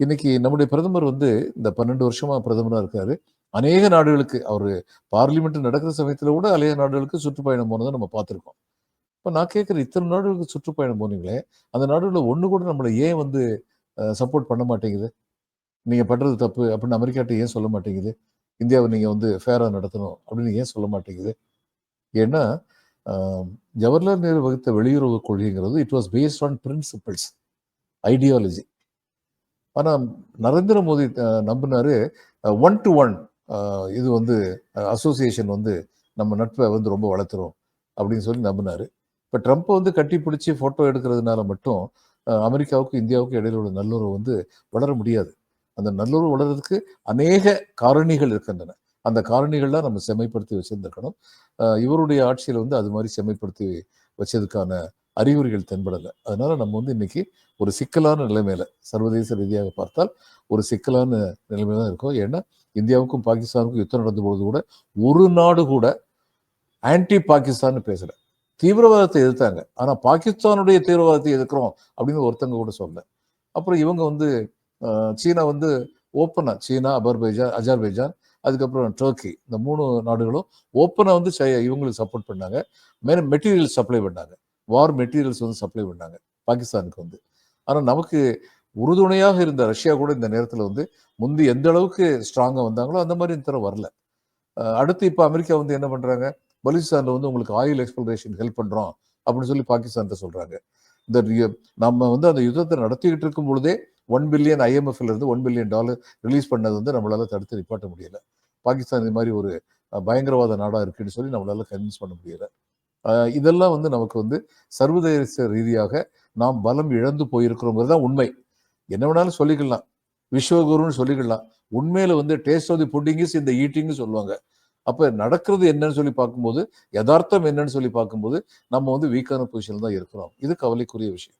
இன்னைக்கு நம்முடைய பிரதமர் வந்து இந்த பன்னெண்டு வருஷமா பிரதமராக இருக்காரு. அநேக நாடுகளுக்கு அவர் பார்லிமெண்ட் நடக்கிற சமயத்தில் கூட அநேக நாடுகளுக்கு சுற்றுப்பயணம் போனதை நம்ம பார்த்துருக்கோம். இப்போ நான் கேட்குற இத்தனை நாடுகளுக்கு சுற்றுப்பயணம் போனீங்களே அந்த நாடுகளில் ஒன்று கூட நம்மளை ஏன் வந்து சப்போர்ட் பண்ண மாட்டேங்குது? நீங்கள் பண்ணுறது தப்பு அப்படின்னு அமெரிக்காட்ட ஏன் சொல்ல மாட்டேங்குது? இந்தியாவை நீங்கள் வந்து ஃபேராக நடத்தணும் அப்படின்னு ஏன் சொல்ல மாட்டேங்குது? ஏன்னா ஜவஹர்லால் நேரு வகுத்த வெளியுறவு கொள்கைங்கிறது it was based on principles ideology ஆனால் நரேந்திர மோடி அஹ், நம்பினாரு ஒன் டு ஒன் இது வந்து அசோசியேஷன் வந்து நம்ம நட்பை வந்து ரொம்ப வளர்த்துரும் அப்படின்னு சொல்லி நம்பினாரு. இப்போ ட்ரம்ப்பை வந்து கட்டி பிடிச்சி ஃபோட்டோ எடுக்கிறதுனால மட்டும் அமெரிக்காவுக்கும் இந்தியாவுக்கும் இடையில உள்ள நல்லுறவு வந்து வளர முடியாது. அந்த நல்லுறவு வளர்றதுக்கு அநேக காரணிகள் இருக்கின்றன. அந்த காரணிகள்லாம் நம்ம செம்மைப்படுத்தி வச்சுருந்துருக்கணும். இவருடைய ஆட்சியில் வந்து அது மாதிரி செம்மைப்படுத்தி வச்சதுக்கான அறிகுறிகள் தென்படலை. அதனால நம்ம வந்து இன்னைக்கு ஒரு சிக்கலான நிலைமையில சர்வதேச ரீதியாக பார்த்தால் ஒரு சிக்கலான நிலைமையில தான் இருக்கும். ஏன்னா இந்தியாவுக்கும் பாகிஸ்தானுக்கும் யுத்தம் நடந்த பொழுது கூட ஒரு நாடு கூட ஆன்டி பாகிஸ்தான் பேசல. தீவிரவாதத்தை எதிர்த்தாங்க. ஆனா பாகிஸ்தானுடைய தீவிரவாதத்தை எதிர்க்கிறோம் அப்படின்னு ஒருத்தங்க கூட சொல்ல அப்புறம் இவங்க வந்து சீனா வந்து ஓப்பனா சீனா அபர்பைஜான் அஜர்பைஜான் அதுக்கப்புறம் டர்க்கி இந்த மூணு நாடுகளும் ஓப்பனா வந்து இவங்களுக்கு சப்போர்ட் பண்ணாங்க. மேல மெட்டீரியல் சப்ளை பண்ணாங்க. வார் மெட்டீரியல்ஸ் வந்து சப்ளை பண்ணாங்க பாகிஸ்தானுக்கு வந்து. ஆனால் நமக்கு உறுதுணையாக இருந்த ரஷ்யா கூட இந்த நேரத்தில் வந்து முந்தி எந்த அளவுக்கு ஸ்ட்ராங்காக வந்தாங்களோ அந்த மாதிரி இந்த தடவை வரல. அடுத்து இப்போ அமெரிக்கா வந்து என்ன பண்ணுறாங்க பலிஸ்தானில் வந்து உங்களுக்கு ஆயில் எக்ஸ்பிளரேஷன் ஹெல்ப் பண்ணுறோம் அப்படின்னு சொல்லி பாகிஸ்தான் சொல்கிறாங்க இந்த நம்ம வந்து அந்த யுத்தத்தை நடத்திக்கிட்டு இருக்கும் பொழுதே ஒன் பில்லியன் ஐஎம்எஃப்ல இருந்து ஒன் பில்லியன் டாலர் ரிலீஸ் பண்ணது வந்து நம்மளால தடுத்து நிப்பாட்ட முடியல. பாகிஸ்தான் இது மாதிரி ஒரு பயங்கரவாத நாடாக இருக்குன்னு சொல்லி நம்மளால கன்வின்ஸ் பண்ண முடியலை. இதெல்லாம் வந்து நமக்கு வந்து சர்வதேச ரீதியாக நாம் பலம் இழந்து போயிருக்கிறோங்கிறது தான் உண்மை. என்ன வேணாலும் சொல்லிக்கலாம். விஸ்வகுருன்னு சொல்லிக்கலாம். உண்மையில வந்து taste of the pudding is in the ஈட்டிங்னு சொல்லுவாங்க. அப்ப நடக்கிறது என்னன்னு சொல்லி பார்க்கும்போது யதார்த்தம் என்னன்னு சொல்லி பார்க்கும்போது நம்ம வந்து வீக்கான பொசிஷன் தான் இருக்கிறோம். இது கவலைக்குரிய விஷயம்.